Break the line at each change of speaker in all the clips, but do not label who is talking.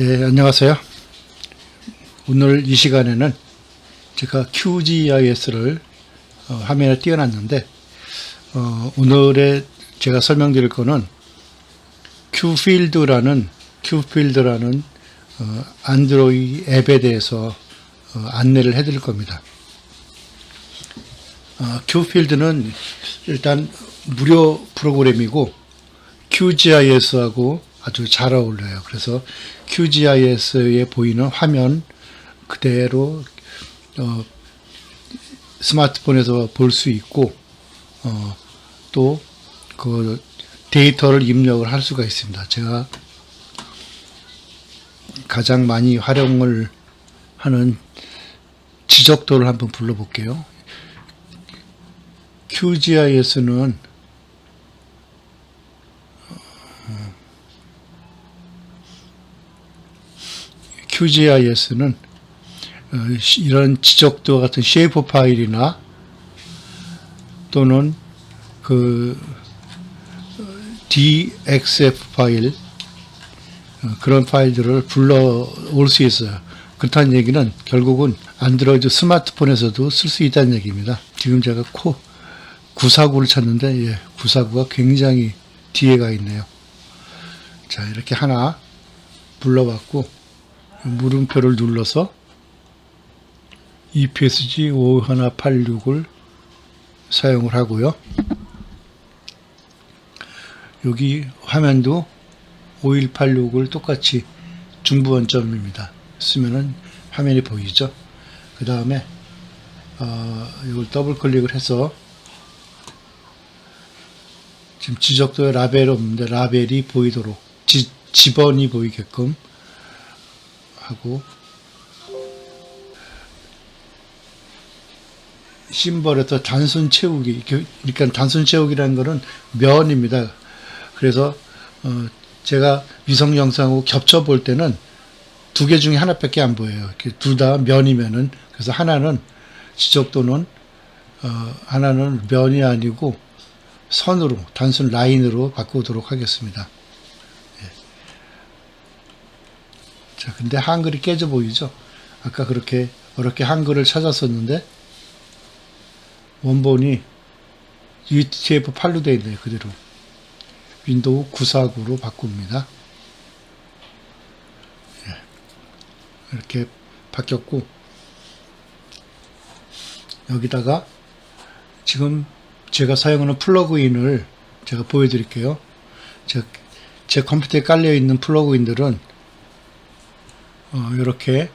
예, 안녕하세요. 오늘 이 시간에는 제가 QGIS를 어, 화면에 띄워놨는데, 어, 오늘의 제가 설명드릴 거는 Qfield라는, Qfield라는 어, 안드로이드 앱에 대해서 어, 안내를 해드릴 겁니다. 어, Qfield는 일단 무료 프로그램이고, QGIS하고 아주 잘 어울려요. 그래서 QGIS에 보이는 화면 그대로 어, 스마트폰에서 볼 수 있고 어, 또그 데이터를 입력을 할 수가 있습니다. 제가 가장 많이 활용을 하는 지적도를 한번 불러볼게요. QGIS는 QGIS는 어, 이런 지적도 같은 쉐이프 파일이나 또는 그 어, DXF 파일 어, 그런 파일들을 불러올 수 있어요. 그렇다는 얘기는 결국은 안드로이드 스마트폰에서도 쓸 수 있다는 얘기입니다. 지금 제가 코 949를 찾는데 예, 949가 굉장히 뒤에 가 있네요. 자 이렇게 하나 불러봤고 물음표를 눌러서 EPSG 5186을 사용을 하고요. 여기 화면도 5186을 똑같이 중부 원점입니다. 쓰면은 화면이 보이죠. 그 다음에 어, 이걸 더블 클릭을 해서 지금 지적도에 라벨이 없는데 라벨이 보이도록 지, 지번이 보이게끔 하고 심벌에서 단순 채우기 그러니까 단순 채우기라는 거는 면입니다. 그래서 어, 제가 위성 영상하고 겹쳐 볼 때는 두 개 중에 하나밖에 안 보여요. 둘 다 면이면은 그래서 하나는 지적도는 어, 하나는 면이 아니고 선으로 단순 라인으로 바꾸도록 하겠습니다. 자, 근데 한글이 깨져 보이죠? 아까 그렇게 어렵게 한글을 찾았었는데 원본이 UTF-8로 되어 있네요. 그대로. 윈도우 949로 바꿉니다. 예. 이렇게 바뀌었고 여기다가 지금 제가 사용하는 플러그인을 제가 보여드릴게요. 제, 제 컴퓨터에 깔려 있는 플러그인들은 어, 이렇게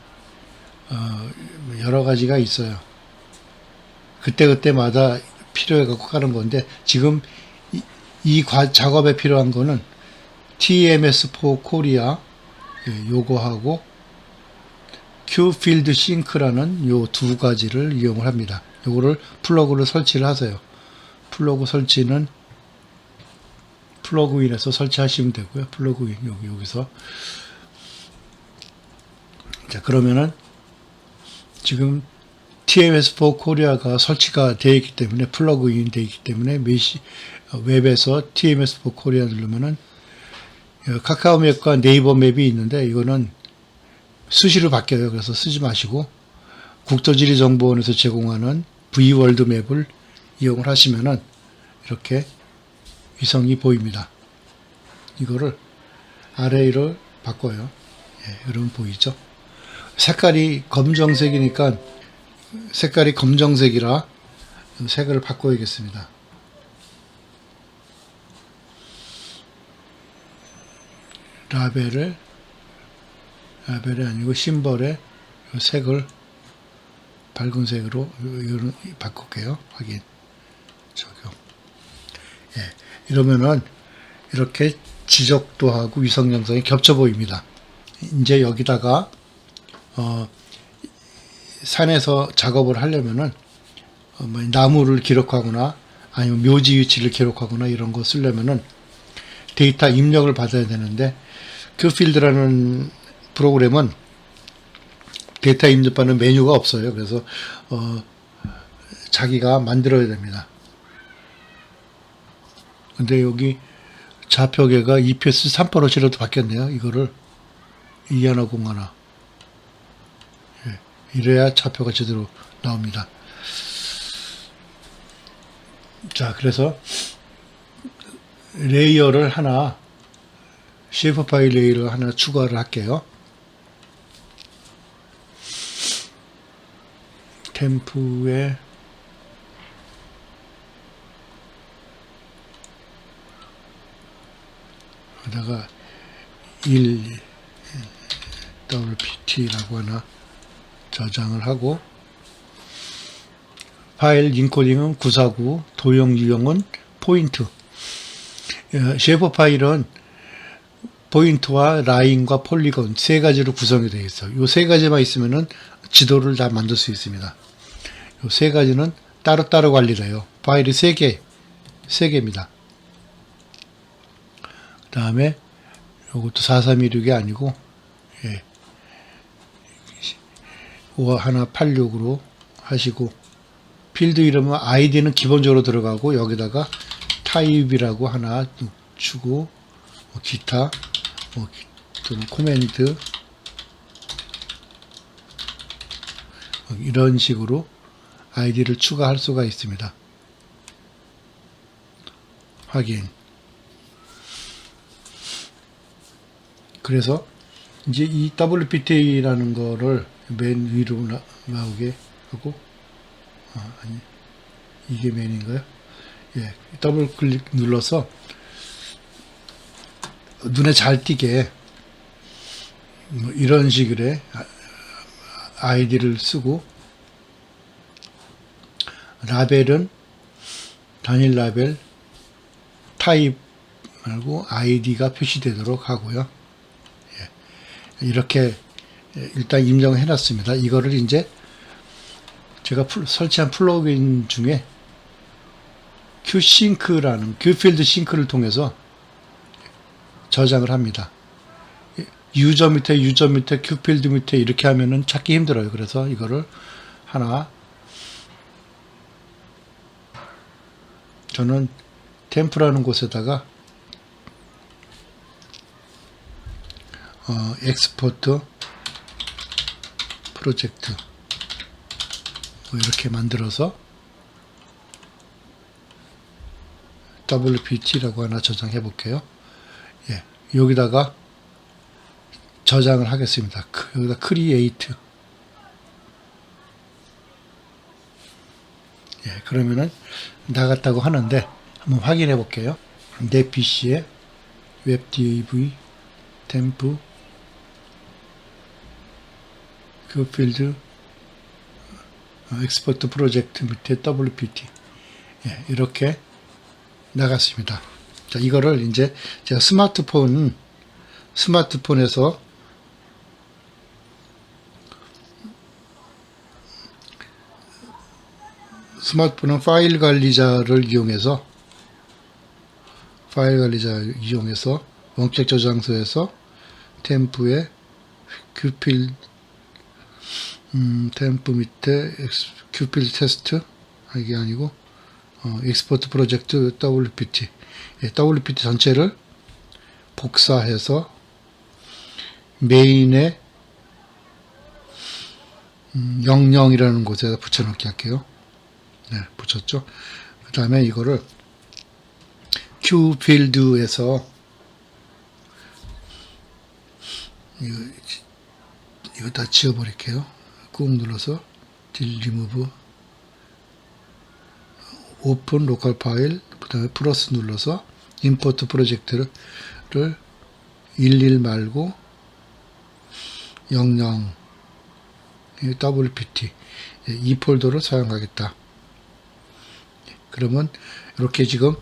어, 여러 가지가 있어요. 그때그때마다 필요해 갖고 가는 건데 지금 이, 이 과- 작업에 필요한 거는 TMS4 코리아 예, 요거하고 Qfield Sync라는 요 두 가지를 이용을 합니다. 요거를 플러그로 설치를 하세요. 플러그 설치는 플러그인에서 설치하시면 되고요. 플러그인 여기 여기서 자, 그러면은 지금 TMS4 코리아가 설치가 되어 있기 때문에 플러그인 되어 있기 때문에 메시 어, 웹에서 TMS4 코리아 누르면은 어, 카카오 맵과 네이버 맵이 있는데 이거는 수시로 바뀌어요. 그래서 쓰지 마시고 국토지리정보원에서 제공하는 V월드 맵을 이용을 하시면은 이렇게 위성이 보입니다. 이거를 아래로 바꿔요. 예, 여러분 보이죠? 색깔이 검정색이니까 색깔이 검정색이라 색을 바꿔야겠습니다. 라벨을 라벨이 아니고 심벌에 색을 밝은 색으로 이거는 바꿀게요. 확인. 적용. 예. 이러면은 이렇게 지적도 하고 위성 영상이 겹쳐 보입니다. 이제 여기다가 어, 산에서 작업을 하려면은 어, 뭐 나무를 기록하거나 아니면 묘지 위치를 기록하거나 이런 거 쓰려면은 데이터 입력을 받아야 되는데 큐필드라는 프로그램은 데이터 입력받는 메뉴가 없어요. 그래서 어, 자기가 만들어야 됩니다. 근데 여기 좌표계가 EPS 385C로도 바뀌었네요. 이거를 이 하나 공 하나. 예, 이래야 차표가 제대로 나옵니다. 자, 그래서 레이어를 하나 쉐이프 파일 레이어를 하나 추가를 할게요. 템프에 여기다가 1 WPT라고 하나 저장을 하고 파일 인코딩은 949, 도형 유형은 포인트. 어, 쉐이프 파일은 포인트와 라인과 폴리곤 세 가지로 구성이 되어 있어요. 이 세 가지만 있으면은 지도를 다 만들 수 있습니다. 이 세 가지는 따로따로 관리돼요. 파일이 세 개, 세 개입니다. 그 다음에 이것도 4316이 아니고, 예. 오 하나 86으로 하시고, 필드 이름은 아이디는 기본적으로 들어가고, 여기다가 타입이라고 하나 주고, 뭐 기타, 뭐, 기- 또는 코멘트, 뭐 이런 식으로 아이디를 추가할 수가 있습니다. 확인. 그래서 이제 이 WPT라는 거를 맨 위로 나, 나오게 하고 아, 아니 이게 맨인가요? 예, 더블 클릭 눌러서 눈에 잘 띄게 뭐 이런 식으로 아- 아이디를 쓰고 라벨은 단일 라벨 타입 말고 아이디가 표시되도록 하고요. 예. 이렇게 일단 임정해 놨습니다. 이거를 이제 제가 풀- 설치한 플러그인 중에 큐싱크라는 큐필드 싱크를 통해서 저장을 합니다. 유저 밑에 유저 밑에 큐필드 밑에 이렇게 하면은 찾기 힘들어요. 그래서 이거를 하나 저는 템프라는 곳에다가 어, 엑스포트 프로젝트 뭐 이렇게 만들어서 WPT라고 하나 저장해 볼게요. 예, 여기다가 저장을 하겠습니다. 크- 여기다 크리에이트. 예, 그러면은 나갔다고 하는데 한번 확인해 볼게요. 내 PC에 웹DAV 템프 그 필드 엑스포트 프로젝트 밑에 WPT 예, 이렇게 나갔습니다. 자, 이거를 이제 제가 스마트폰 스마트폰에서 스마트폰은 파일 관리자를 이용해서 파일 관리자 이용해서 원격 저장소에서 템프에 큐필 음, 템프 밑에 큐필 테스트 아, 이게 아니고 어, 익스포트 프로젝트 WPT 예, WPT 전체를 복사해서 메인에 음, 00이라는 곳에다 붙여넣기 할게요. 네, 붙였죠. 그 다음에 이거를 Q 필드에서 이거, 이거 다 지워버릴게요. 꾹 눌러서 딜 리무브 오픈 로컬 파일 그 다음에 플러스 눌러서 임포트 프로젝트를 11 말고 00이 WPT 예, 이 폴더를 사용하겠다. 그러면 이렇게 지금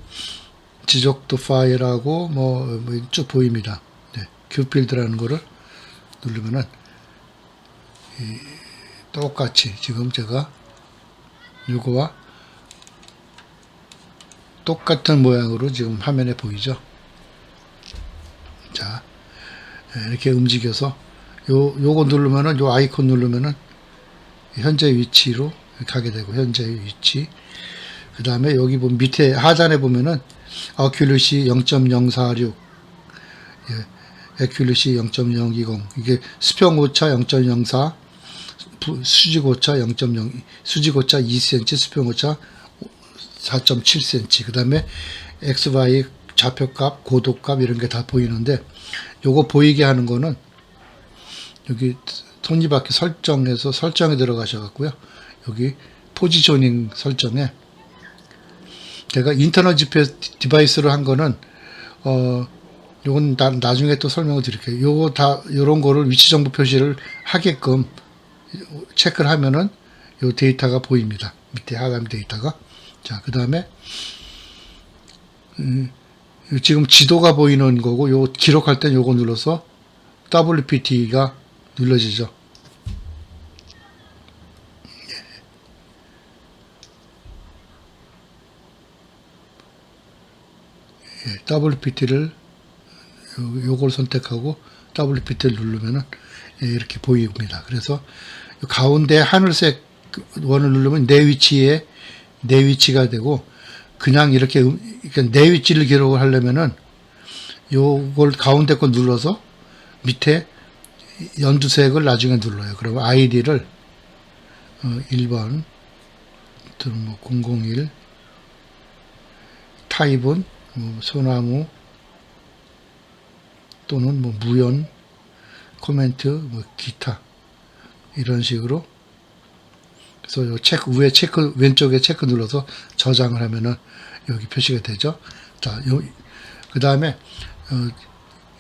지적도 파일하고 뭐쭉 보입니다. 네, 큐필드라는 거를 누르면은 이 똑같이 지금 제가 이거와 똑같은 모양으로 지금 화면에 보이죠? 자, 예, 이렇게 움직여서 요 요거 누르면은 요 아이콘 누르면은 현재 위치로 가게 되고 현재 위치 그 다음에 여기 보면 밑에 하단에 보면은 어큐르시 0.046 예, 에큐리시 0.020 이게 수평 오차 0.04 부- 수직 오차 0.0 수직 오차 2cm 수평 오차 4.7cm 그 다음에 XY 좌표값 고도값 이런 게 다 보이는데 요거 보이게 하는 거는 여기 톱니바퀴 설정에서 설정에 들어가셔 갖고요 여기 포지셔닝 설정에 제가 인터널 GPS 디바이스로 한 거는 어 요건 나, 나중에 또 설명을 드릴게요. 요거 다 요런 거를 위치 정보 표시를 하게끔 체크를 하면은 요 데이터가 보입니다. 밑에 하단 데이터가. 자, 그 다음에 음, 지금 지도가 보이는 거고 요 기록할 땐 요거 눌러서 WPT가 눌러지죠. 예, WPT를 요- 요걸 선택하고 WPT를 누르면은 예, 이렇게 보입니다. 그래서 요 가운데 하늘색 원을 누르면 내 위치에 내 위치가 되고 그냥 이렇게 음- 그러니까 내 위치를 기록을 하려면은 요걸 가운데 거 눌러서 밑에 연두색을 나중에 눌러요. 그러면 아이디를 어, 1번 또는 뭐001 타입은 뭐 소나무 또는 뭐 무연 코멘트 뭐 기타 이런 식으로 그래서 요 체크 위에 체크 왼쪽에 체크 눌러서 저장을 하면은 여기 표시가 되죠. 자, 요 그 다음에 어,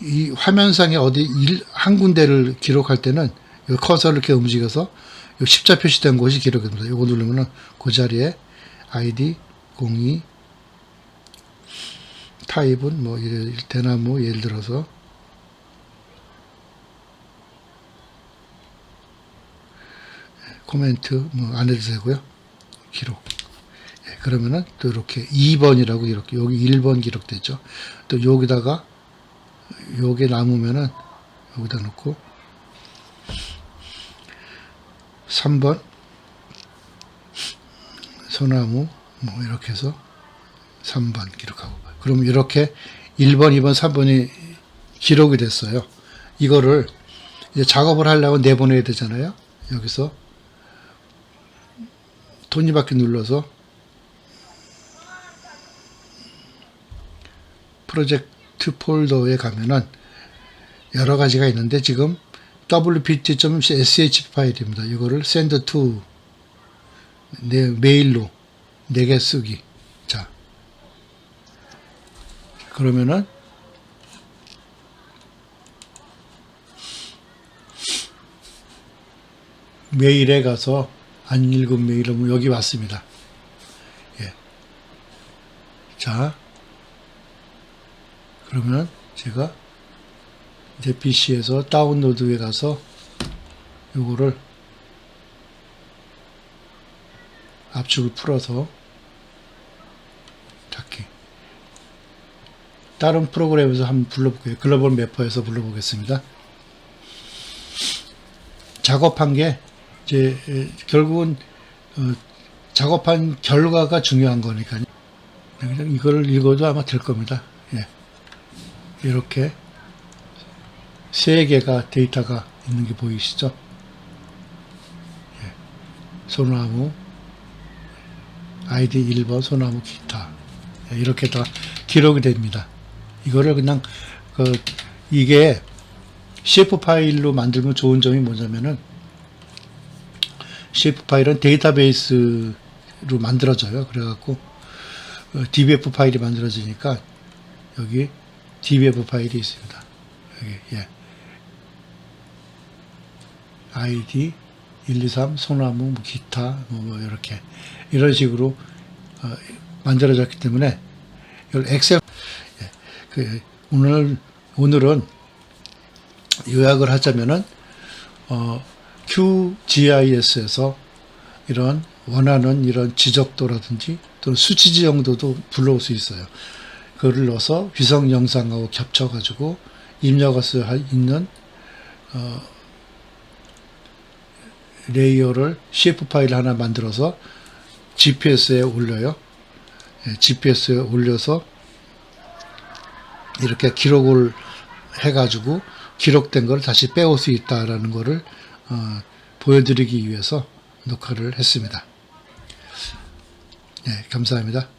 이 화면상에 어디 일, 한 군데를 기록할 때는 요 커서를 이렇게 움직여서 요 십자 표시된 곳이 기록이 됩니다. 요거 누르면은 그 자리에 아이디 02 타입은 뭐 일- 대나무 예를 들어서 코멘트 뭐 안 해도 되고요. 기록. 예, 그러면은 또 이렇게 2번이라고 이렇게 여기 1번 기록되죠. 또 여기다가 요게 남으면은 여기다 놓고 3번 소나무 뭐 이렇게 해서 3번 기록하고 그럼 이렇게 1번, 2번, 3번이 기록이 됐어요. 이거를 이제 작업을 하려고 내보내야 되잖아요. 여기서 톱니바퀴 눌러서 프로젝트 폴더에 가면은 여러 가지가 있는데 지금 wpt.sh 파일입니다. 이거를 send to 내 메일로 내게 쓰기. 자. 그러면은 메일에 가서 안 읽은 메일은 여기 왔습니다. 예. 자. 그러면 제가 제 PC에서 다운로드에 가서 요거를 압축을 풀어서 찾기. 다른 프로그램에서 한번 불러볼게요. 글로벌 매퍼에서 불러보겠습니다. 작업한 게 이제 에, 결국은 어, 작업한 결과가 중요한 거니까요. 그냥 이거를 읽어도 아마 될 겁니다. 예. 이렇게 세 개가 데이터가 있는 게 보이시죠? 예. 소나무, 아이디 1번 소나무 기타 예, 이렇게 다 기록이 됩니다. 이거를 그냥 그 이게 CF 파일로 만들면 좋은 점이 뭐냐면은 CF 파일은 데이터베이스로 만들어져요. 그래갖고 어, DBF 파일이 만들어지니까 여기 DBF 파일이 있습니다. 여기 예. 아이디 1, 2, 3 소나무 뭐 기타 뭐, 뭐 이렇게 이런 식으로 어, 만들어졌기 때문에 이걸 엑셀 예, 그 오늘 오늘은 요약을 하자면은 어, QGIS에서 이런 원하는 이런 지적도라든지 또는 수치지 정도도 불러올 수 있어요. 그거를 넣어서 위성 영상하고 겹쳐가지고 입력할 수 있는 어, 레이어를 CF 파일 하나 만들어서 GPS에 올려요. 예, GPS에 올려서 이렇게 기록을 해가지고 기록된 걸 다시 빼올 수 있다라는 거를 어, 보여드리기 위해서 녹화를 했습니다. 네, 감사합니다.